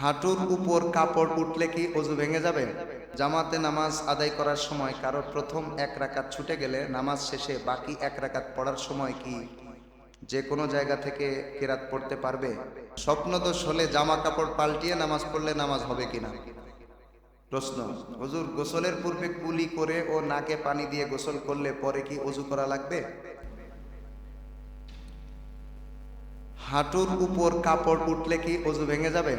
হাঁটুর উপর কাপড় উঠলে কি অজু ভেঙে যাবে? জামাতে নামাজ আদায় করার সময় কারও প্রথম এক রাকাত ছুটে গেলে নামাজ শেষে বাকি এক রাকাত পড়ার সময় কি যে কোনো জায়গা থেকে কেরাত পড়তে পারবে? স্বপ্নদোষ হলে জামা কাপড় পাল্টিয়ে নামাজ পড়লে নামাজ হবে কিনা? প্রশ্ন, হজুর গোসলের পূর্বে কুলি করে ও নাকে পানি দিয়ে গোসল করলে পরে কি অজু করা লাগবে? হাঁটুর উপর কাপড় উঠলে কি অজু ভেঙে যাবে?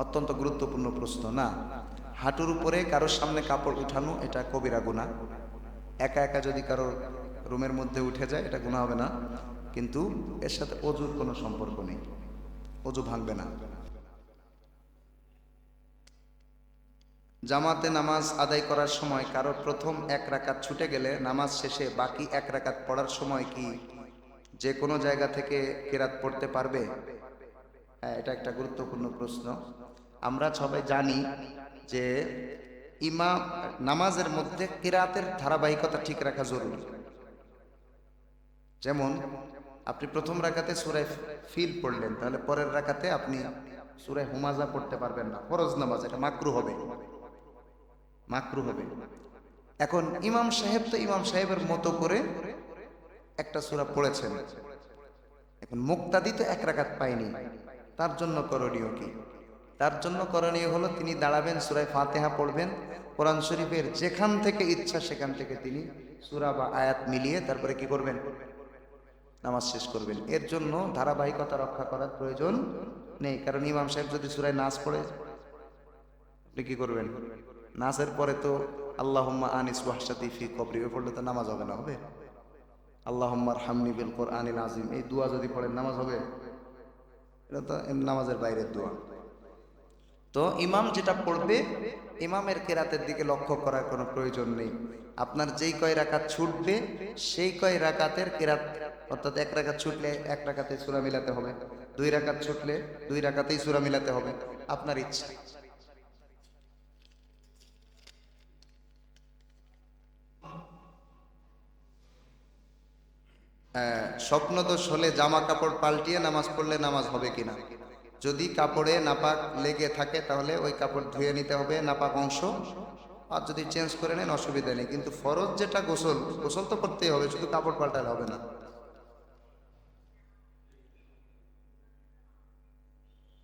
অত্যন্ত গুরুত্বপূর্ণ প্রশ্ন, না? হাঁটুর উপরে কারোর সামনে কাপড় উঠানো, এটা কবিরা গুণা একা একা যদি কারোর রুমের মধ্যে উঠে যায়, এটা গুণা হবে না। কিন্তু এর সাথে অজুর কোনো সম্পর্ক নেই। অজু ভাঙবে না। জামাতে নামাজ আদায় করার সময় কারও প্রথম এক রাকাত ছুটে গেলে নামাজ শেষে বাকি এক রাকাত পড়ার সময় কি যে কোনো জায়গা থেকে কেরাত পড়তে পারবে? হ্যাঁ এটা একটা গুরুত্বপূর্ণ প্রশ্ন। আমরা সবাই জানি যে ইমাম নামাজের মধ্যে কেরাতের ধারাবাহিকতা ঠিক রাখা জরুরি। যেমন, আপনি প্রথম রাকাতে সুরায় ফিল পড়লেন, তাহলে পরের রাকাতে আপনি সুরায় হুমাজা পড়তে পারবেন না। ফরজ নামাজ, এটা মাকরু হবে। মাকরু হবে। এখন ইমাম সাহেব তো ইমাম সাহেবের মতো করে একটা সুরা পড়েছেন। এখন মুক্তাদি তো এক রাকাত পায়নি। তার জন্য করণীয় কি? তার জন্য করণীয় হলো তিনি দাঁড়াবেন সুরায় ফাতেহা পড়বেন। কোরআন শরীফের যেখান থেকে ইচ্ছা সেখান থেকে তিনি সুরা বা আয়াত মিলিয়ে তারপরে কি করবেন? নামাজ শেষ করবেন। এর জন্য ধারাবাহিকতা রক্ষা করার প্রয়োজন নেই। কারণ ইমাম সাহেব যদি সুরায় নাচ পড়ে, আপনি কি করবেন? নাচের পরে তো আল্লাহম্মা আনিস ওয়াহসাতি ফি কবরি পড়লে তো নামাজ হবে না, হবে? আল্লাহম্মার হামনি বিল কোরআনিল আজিম এই দোয়া যদি পড়েন, নামাজ হবে? এটা তো নামাজের বাইরের দোয়া। তো ইমাম যেটা পড়বে ইমামের কেরাতের দিকে লক্ষ্য করার কোনো প্রয়োজন নেই। আপনার যেই কয় রাকাত ছুটবে সেই কয় রাকাতের কেরাত অর্থাৎ এক রাকাত ছুটলে এক রাকাতে সুরা মিলাতে হবে দুই রাকাত ছুটলে দুই রাকাতেই সুরা মিলাতে হবে আপনার ইচ্ছা। আহ, স্বপ্নদোষ হলে জামা কাপড় পাল্টিয়ে নামাজ পড়লে নামাজ হবে কিনা? যদি কাপড়ে নাপাক লেগে থাকে, তাহলে ওই কাপড় ধুয়ে নিতে হবে, নাপাক অংশ। আর যদি চেঞ্জ করে নেন, অসুবিধা নেই। কিন্তু ফরজ যেটা গোসল গোসল তো করতেই হবে, শুধু কাপড় পাল্টালে হবে না।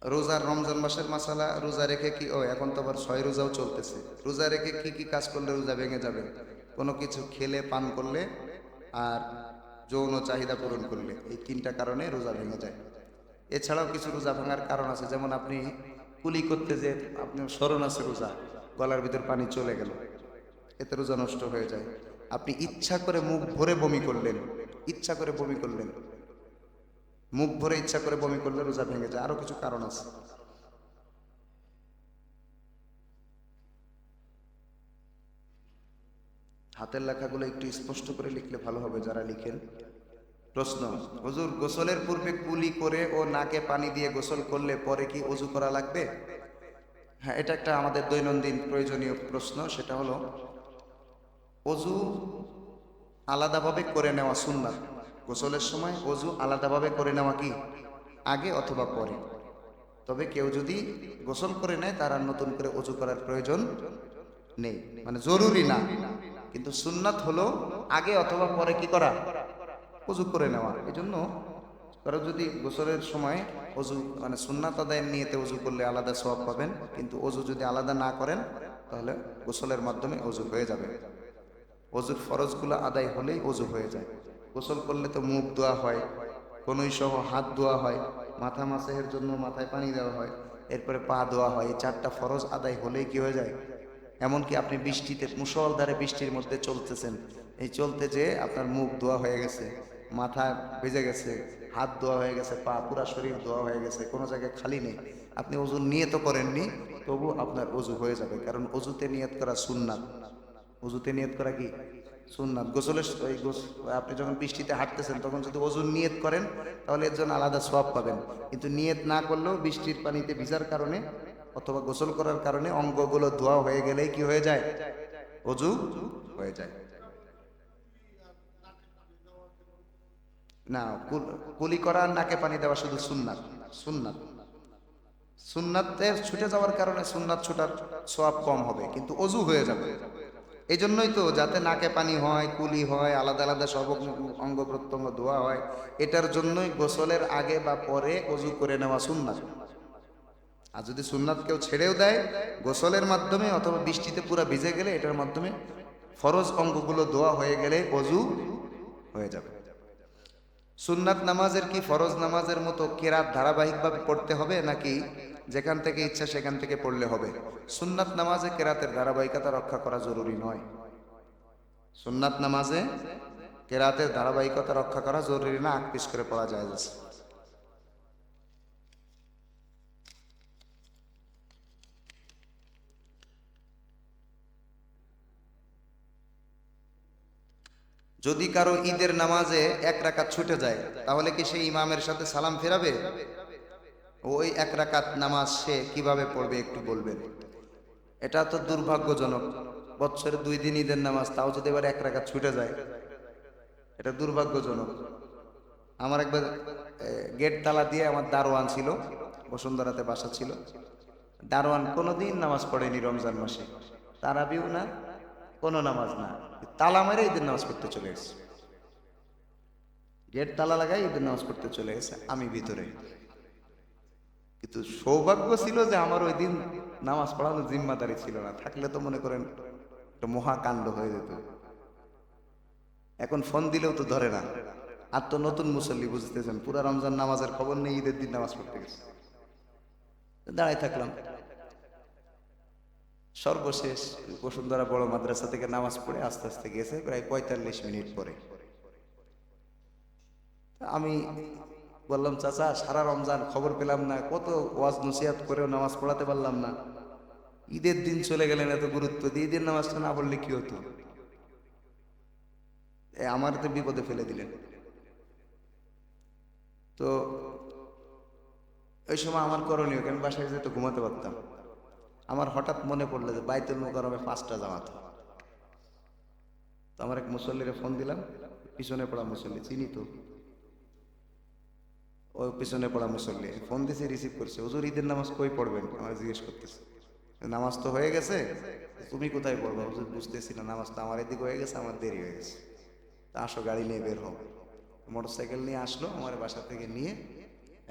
রোজার রমজান মাসের মাসালা রোজা রেখে কি, ও, এখন তো আবার ছয় রোজাও চলতেছে। রোজা রেখে কি কি কাজ করলে রোজা ভেঙে যাবে? কোনো কিছু খেলে, পান করলে আর যৌন চাহিদা পূরণ করলে, এই তিনটা কারণে রোজা ভেঙে যায়। এছাড়াও কিছু রোজা ভাঙার কারণ আছে, যেমন আপনি কুলি করতে যে আপনি স্মরণ আছে রোজা, গলার ভিতর পানি চলে গেল, এতে রোজা নষ্ট হয়ে যায়। আপনি ইচ্ছা করে মুখ ভরে বমি করলেন, ইচ্ছা করে বমি করলেন, মুখ ভরে ইচ্ছা করে বমি করলে রোজা ভেঙে যায়, আরও কিছু কারণ আছে। হাতের লেখাগুলো একটু স্পষ্ট করে লিখলে ভালো হবে, যারা লিখেন। প্রশ্ন, হুজুর, গোসলের পূর্বে কুলি করে ও নাকে পানি দিয়ে গোসল করলে পরে কি অজু করা লাগবে? হ্যাঁ এটা একটা আমাদের দৈনন্দিন প্রয়োজনীয় প্রশ্ন, সেটা হলো অজু আলাদাভাবে করে নেওয়া সুন্নাত। গোসলের সময় অজু আলাদাভাবে করে নেওয়া কি? আগে অথবা পরে। তবে কেউ যদি গোসল করে নেয়, তার আর নতুন করে অজু করার প্রয়োজন নেই। মানে জরুরি না। কিন্তু সুন্নাত হলো আগে অথবা পরে কি করা? অজু করে নেওয়া। এই জন্য কারও যদি গোসলের সময় অজু মানে সুন্নাত আদায়ের নিয়েতে অজু করলে আলাদা সওয়াব পাবেন, কিন্তু অজু যদি আলাদা না করেন, তাহলে গোসলের মাধ্যমে অজু হয়ে যাবে। অজুর ফরজগুলো আদায় হলেই অজু হয়ে যায়। গোসল করলে তো মুখ ধোয়া হয়, কনুই সহ হাত ধোয়া হয়, মাথা মাসেহের জন্য মাথায় পানি দেওয়া হয়, এরপরে পা ধোয়া হয়, এই চারটা ফরজ আদায় হলেই কি হয়ে যায়? এমনকি আপনি বৃষ্টিতে মুসলধারে বৃষ্টির মধ্যে চলতেছেন, এই চলতে যে আপনার মুখ ধোয়া হয়ে গেছে। মাথা ভেজে গেছে, হাত ধোয়া হয়ে গেছে, পা পুরা শরীর ধোয়া হয়ে গেছে, কোনো জায়গায় খালি নেই। আপনি অজু নিয়ে তো করেননি, তবু আপনার অজু হয়ে যাবে, কারণ অজুতে নিয়ত করা সুন্নাত। অজুতে নিয়ত করা কি? সুন্নাত। গোসলের ওই আপনি যখন বৃষ্টিতে হাঁটতেছেন, তখন যদি অজুর নিয়ত করেন, তাহলে এর জন্য আলাদা সব পাবেন। কিন্তু নিয়ত না করলেও বৃষ্টির পানিতে ভিজার কারণে অথবা গোসল করার কারণে অঙ্গগুলো ধোয়া হয়ে গেলেই কি হয়ে যায়? অজু হয়ে যায়। না, কুল- করা নাকে পানি দেওয়া শুধু সুন্নাত সুন্নাত। সুন্নাতের ছুটে যাওয়ার কারণে সুন্নাত ছোটার সব কম হবে, কিন্তু অজু হয়ে যাবে। এই জন্যই তো যাতে নাকে পানি হয়, কুলি হয়, আলাদা আলাদা সব অঙ্গ প্রত্যঙ্গ ধোয়া হয়, এটার জন্যই গোসলের আগে বা পরে অজু করে নেওয়া সুন্নাত। আর যদি সুন্নাত কেউ ছেড়েও দেয়, গোসলের মাধ্যমে অথবা বৃষ্টিতে পুরো ভিজে গেলে, এটার মাধ্যমে ফরজ অঙ্গগুলো দোয়া হয়ে গেলে অজু হয়ে যাবে। সুন্নাত নামাজের কি ফরজ নামাজের মতো কেরাত ধারাবাহিকভাবে পড়তে হবে নাকি যেখান থেকে ইচ্ছা সেখান থেকে পড়লে হবে? সুন্নাত নামাজে কেরাতের ধারাবাহিকতা রক্ষা করা জরুরি নয়। সুন্নাত নামাজে কেরাতের ধারাবাহিকতা রক্ষা করা জরুরি না আকপিস করে পড়া যায় যদি কারও ঈদের নামাজে এক রাকাত ছুটে যায়, তাহলে কি সেই ইমামের সাথে সালাম ফেরাবে? ওই এক রাকাত নামাজ সে কীভাবে পড়বে একটু বলবেন। এটা তো দুর্ভাগ্যজনক। বছরে দুই দিন ঈদের নামাজ, তাও যদি এবার এক রাকাত ছুটে যায়, এটা দুর্ভাগ্যজনক। আমার একবার গেট তালা দিয়ে আমার দারোয়ান ছিল, বসুন্ধরাতে বাসা ছিল। দারোয়ান কোনোদিন নামাজ পড়েনি রমজান মাসে। তারাবিও না কোনো নামাজ না। তালা মেরে ঈদের নামাজ পড়তে চলে গেছে। গেট তালা লাগাই ঈদের নামাজ পড়তে চলে গেছে আমি ভিতরে। কিন্তু সৌভাগ্য ছিল যে আমার ওই দিন নামাজ পড়ানো জিম্মাদারি ছিল না। থাকলে তো মনে করেন একটা মহাকাণ্ড হয়ে যেত। এখন ফোন দিলেও তো ধরে না। আর তো নতুন মুসল্লি বুঝতেছেন, পুরা রমজান নামাজের খবর নেই, ঈদের দিন নামাজ পড়তে গেছে। দাঁড়াই থাকলাম। সর্বশেষ বসুন্ধরা বড় মাদ্রাসা থেকে নামাজ পড়ে আস্তে আস্তে গেছে, প্রায় পঁয়তাল্লিশ মিনিট পরে। আমি বললাম, চাচা, সারা রমজান খবর পেলাম না, কত ওয়াজ নসিহাত করেও নামাজ পড়াতে পারলাম না। ঈদের দিন চলে গেলেন এত গুরুত্ব দিয়ে ঈদের নামাজটা না পড়লে কি হতো? আমার তো বিপদে ফেলে দিলেন। তো ওই সময় আমার করণীয়, কেন বাসায় যেতে ঘুমাতে পারতাম? আমার হঠাৎ মনে পড়ল যে বাইতুল মোকারমে পাঁচটা জামাত। তো আমার এক মুসল্লিরে ফোন দিলাম, পিছনে পড়া মুসল্লি, চিনি তো? ও পিছনে পড়া মুসল্লি, ফোন দিছে রিসিভ করছে। হুজুর, ঈদের নামাজ কই পড়বেন? আমার জিজ্ঞেস করতেছে। নামাজ তো হয়ে গেছে, তুমি কোথায় পড়ব? হুজুর, বুঝতেছি না, নামাজ তো আমার এদিকে হয়ে গেছে, আমার দেরি হয়ে গেছে। তা আসো, গাড়ি নিয়ে বের হও। মোটর সাইকেল নিয়ে আসলো, আমার বাসা থেকে নিয়ে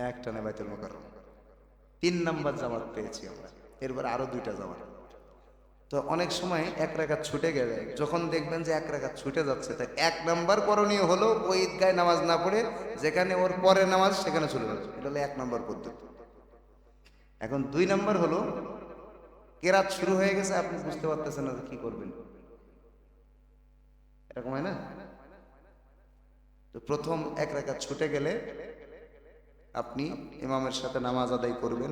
একটানে বাইতুল মোকাররম। তিন নাম্বার জামাত পেয়েছি আমরা। এরপর আরও দুইটা জামাত তো অনেক সময় এক রাখাত ছুটে গেলে, যখন দেখবেন যে এক রাখাত ছুটে যাচ্ছে তাই এক নাম্বার করণীয় হলো ওই ঈদগায় নামাজ না পড়ে যেখানে ওর পরে নামাজ সেখানে চলে যাচ্ছে এটা হলো এক নম্বর পদ্ধতি। এখন দুই নাম্বার হলো, কেরাত শুরু হয়ে গেছে, আপনি বুঝতে পারতেছেন না কি করবেন। এরকম হয় না? তো প্রথম এক রাখাত ছুটে গেলে আপনি ইমামের সাথে নামাজ আদায় করবেন।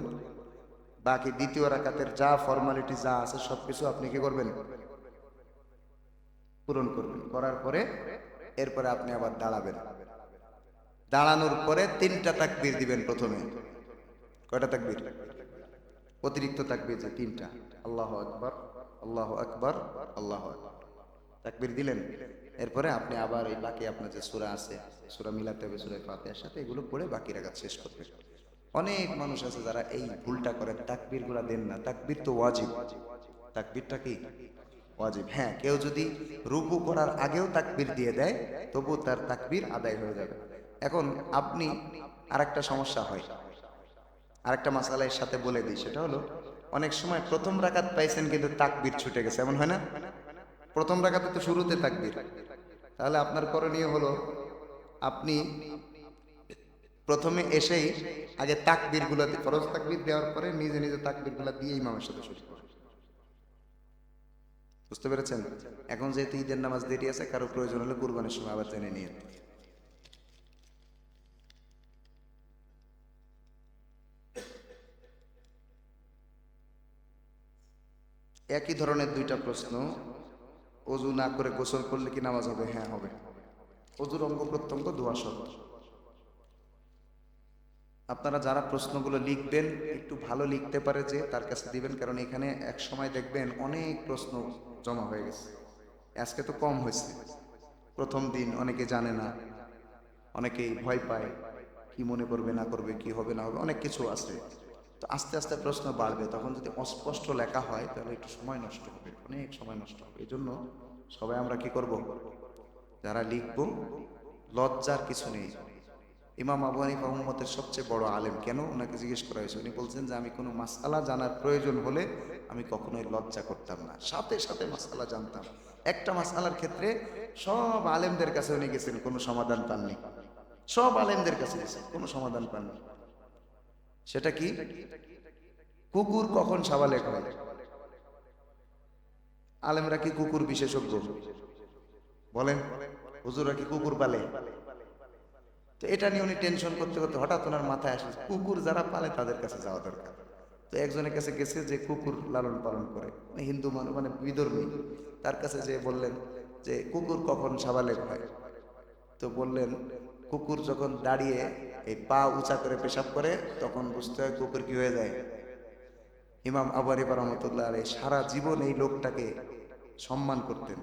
বাকি দ্বিতীয় রাকাতের যা ফর্মালিটি যা আছে, সবকিছু আপনি কি করবেন? পূরণ করবেন। করার পরে এরপরে আপনি আবার দাঁড়াবেন। দাঁড়ানোর পরে তিনটা তাকবির দিবেন প্রথমে। কয়টা তাকবীর? অতিরিক্ত তাকবীর যে তিনটা। আল্লাহ আকবার আল্লাহ আকবার, আল্লাহ তাকবীর দিলেন। এরপরে আপনি আবার এই বাকি আপনার যে সুরা আছে, সুরা মিলাতে হবে, সুরা ফাতেহার সাথে এগুলো পড়ে বাকি রাখাত শেষ করবেন। অনেক মানুষ আছে যারা এই ভুলটা করেন তাকবীরগুলা দেন না। তাকবির তো ওয়াজিব। তাকবীরটা কি? ওয়াজিব। হ্যাঁ কেউ যদি রুকু করার আগেও তাকবির দিয়ে দেয়, তবু তার তাকবির আদায় হয়ে যাবে। এখন আপনি আরেকটা সমস্যা হয়। আরেকটা মাসালার সাথে বলে দিই, সেটা হলো, অনেক সময় প্রথম রাকাত পাইছেন কিন্তু তাকবির ছুটে গেছে, এমন হয় না? প্রথম রাকাতে তো শুরুতে তাকবীর। তাহলে আপনার করণীয় হলো, আপনি প্রথমে এসেই আগে তাকবীরগুলো ফরজ তাকবীর দেওয়ার পরে নিজে নিজে তাকবীরগুলা দিয়ে ইমামের সাথে শুরু করেন বুঝতে পেরেছেন? এখন যেহেতু ঈদের নামাজ দেরি আছে, কারও প্রয়োজন হলে কুরবানির সময় আবার জেনে নিয়ে একই ধরনের দুইটা প্রশ্ন। অজু না করে গোসল করলে কি নামাজ হবে? হ্যাঁ হবে। অজুর অঙ্গ প্রত্যঙ্গ দোয়া শব্দ আপনারা যারা প্রশ্নগুলো লিখবেন, একটু ভালো লিখতে পারে যে তার কাছে দিবেন, কারণ এখানে এক সময় দেখবেন অনেক প্রশ্ন জমা হয়ে গেছে। আজকে তো কম হয়েছে। প্রথম দিন অনেকে জানে না, অনেকেই ভয় পায়, কি মনে করবে, না করবে, কি হবে, না হবে, অনেক কিছু আছে। তো আস্তে আস্তে প্রশ্ন বাড়বে, তখন যদি অস্পষ্ট লেখা হয়, তাহলে একটু সময় নষ্ট হবে, অনেক সময় নষ্ট হবে। এই জন্য সবাই আমরা কি করব? যারা লিখব, লজ্জার কিছু নেই। ইমাম আবু হানিফা উম্মতের সবচেয়ে বড় আলেম। কেন ওনাকে জিজ্ঞেস করা হয়েছে? উনি বলছেন যে, আমি কোনো মাসালা জানার প্রয়োজন হলে আমি কখনোই লজ্জা করতাম না। সাথে সাথে মাসালা জানতাম। একটা মাসালার ক্ষেত্রে সব আলেমদের কাছে উনি গেছেন, কোনো সমাধান পাননি। সব আলেমদের কাছে গেছেন, কোনো সমাধান পাননি। সেটা কি? কুকুর কখন সাবালেক হয় আলেমরা কি কুকুর বিশেষজ্ঞ? বলেন হুজুরা কি কুকুর পালে? তো এটা নিয়ে উনি টেনশন করতে করতে হঠাৎ ওনার মাথায় আসে কুকুর যারা পালে তাদের কাছে যাওয়া দরকার। তো একজনের কাছে গেছে যে কুকুর লালন পালন করে। মানে হিন্দু মানুষ মানে বিধর্মী। তার কাছে যে বললেন যে কুকুর কখন সাবালেক হয়? তো বললেন, কুকুর যখন দাঁড়িয়ে এই পা উঁচা করে পেশাব করে, তখন বুঝতে হয় কুকুর কি হয়ে যায়। ইমাম আবারিবা রহমতুল্লাহ আলাই সারা জীবন এই লোকটাকে সম্মান করতেন।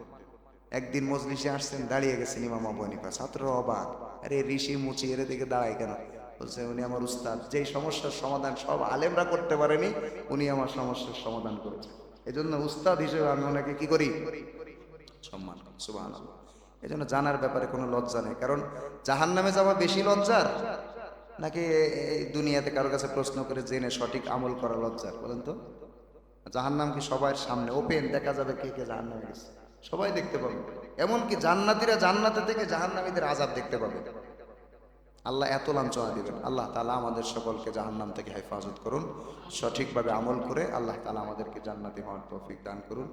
একদিন মজলিসে আসছেন, দাঁড়িয়ে গেছেন ইমাম আবু হানিফা। ছাত্র অবাক। আরে ঋষি মুচি এর দিকে দাঁড়ায় কেন? বলছে, উনি আমার উস্তাদ। যেই সমস্যার সমাধান সব আলেমরা করতে পারেনি, উনি আমার সমস্যার সমাধান করেছেন। এই জন্য উস্তাদ হিসেবে আমি ওনাকে কি করি? সম্মান সুবাহ এই জন্য জানার ব্যাপারে কোনো লজ্জা নেই। কারণ জাহান নামে যাওয়া বেশি লজ্জার? নাকি এই দুনিয়াতে কারও কাছে প্রশ্ন করে জেনে সঠিক আমল করা লজ্জার? বলেন তো। জাহান নাম কি সবার সামনে? ওপেন, দেখা যাবে কে কে জাহান নামে গেছে। সবাই দেখতে পাবে। এমনকি জান্নাতিরা জান্নাতে থেকে জাহান্নামীদের আজাব দেখতে পাবে। আল্লাহ এত লাঞ্ছনা দিবেন। আল্লাহ তালা আমাদের সকলকে জাহান্নাম থেকে হেফাজত করুন, সঠিকভাবে আমল করে আল্লাহ তালা আমাদেরকে জান্নাতি হওয়ার তৌফিক দান করুন।